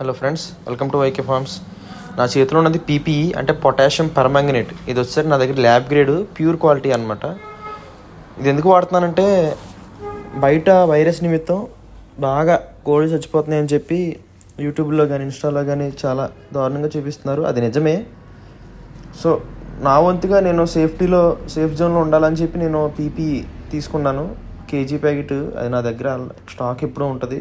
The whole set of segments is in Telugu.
Hello friends welcome to YK farms నా చేతిలో ఉన్నది పీపీఈ అంటే పొటాషియం పర్మాంగనేట్. ఇది వచ్చేసరికి నా దగ్గర ల్యాబ్ గ్రేడ్ ప్యూర్ క్వాలిటీ అనమాట ఇది ఎందుకు వాడుతున్నానంటే బయట వైరస్ నిమిత్తం బాగా కోళ్ళు చచ్చిపోతున్నాయని చెప్పి యూట్యూబ్లో కానీ ఇన్స్టాలో కానీ చాలా దారుణంగా చూపిస్తున్నారు. అది నిజమే. సో నా వంతుగా నేను సేఫ్టీలో సేఫ్ జోన్లో ఉండాలని చెప్పి నేను పీపీ తీసుకున్నాను. కేజీ ప్యాకెట్ అది నా దగ్గర స్టాక్ ఎప్పుడూ ఉంటుంది.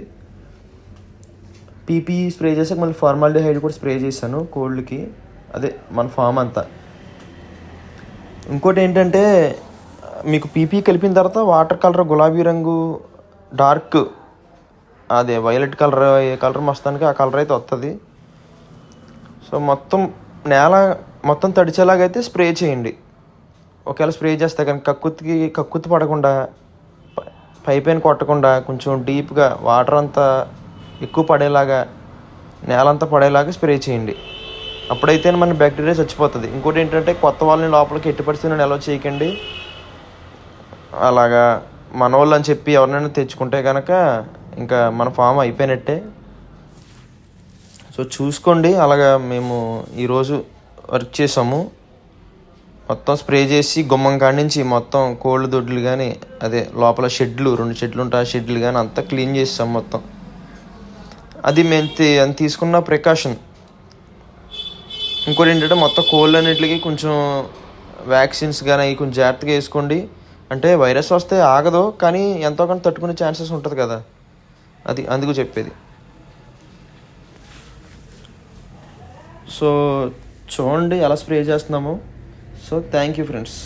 పీపీ స్ప్రే చేసాక మళ్ళీ ఫార్మాలిడిహైడ్ కూడా స్ప్రే చేశాను కోల్డ్కి. అదే మన ఫామ్ అంతా. ఇంకోటి ఏంటంటే మీకు పీపీ కలిపిన తర్వాత వాటర్ కలర్ గులాబీ రంగు డార్క్ అదే వైలెట్ కలర్ ఏ కలర్ మస్తానికి ఆ కలర్ అయితే వస్తుంది సో మొత్తం నేల మొత్తం తడిచేలాగైతే స్ప్రే చేయండి. ఒకవేళ స్ప్రే చేస్తే కానీ కక్కుత్తికి కక్కుత్తి పడకుండా ప- పై పైన కొట్టకుండా కొంచెం డీప్గా వాటర్ అంతా ఎక్కువ పడేలాగా నేలంతా పడేలాగా స్ప్రే చేయండి. అప్పుడైతే మన బ్యాక్టీరియా చచ్చిపోతుంది. ఇంకోటి ఏంటంటే కొత్త వాళ్ళని లోపలికి ఎట్టి పరిస్థితులను ఎలా చేయకండి. అలాగా మన వాళ్ళు అని చెప్పి ఎవరినైనా తెచ్చుకుంటే కనుక ఇంకా మన ఫామ్ అయిపోయినట్టే. సో చూసుకోండి. అలాగా మేము ఈరోజు వర్క్ చేసాము. మొత్తం స్ప్రే చేసి గుమ్మం కాడి నుంచి మొత్తం కోళ్ళ దొడ్లు కానీ అదే లోపల షెడ్లు రెండు షెడ్లు ఉంటాయి ఆ షెడ్లు కానీ అంతా క్లీన్ చేసాం మొత్తం. అది మేము తీసుకున్న ప్రికాషన్ ఇంకోటి ఏంటంటే మొత్తం కోళ్ళు అన్నిటికి కొంచెం వ్యాక్సిన్స్ కానీ కొంచెం జాగ్రత్తగా వేసుకోండి. అంటే వైరస్ వస్తే ఆగదు కానీ ఎంతో కొంత తట్టుకునే ఛాన్సెస్ ఉంటుంది కదా. అది అందుకు చెప్పేది. సో చూడండి ఎలా స్ప్రే చేస్తున్నాము. So thank you friends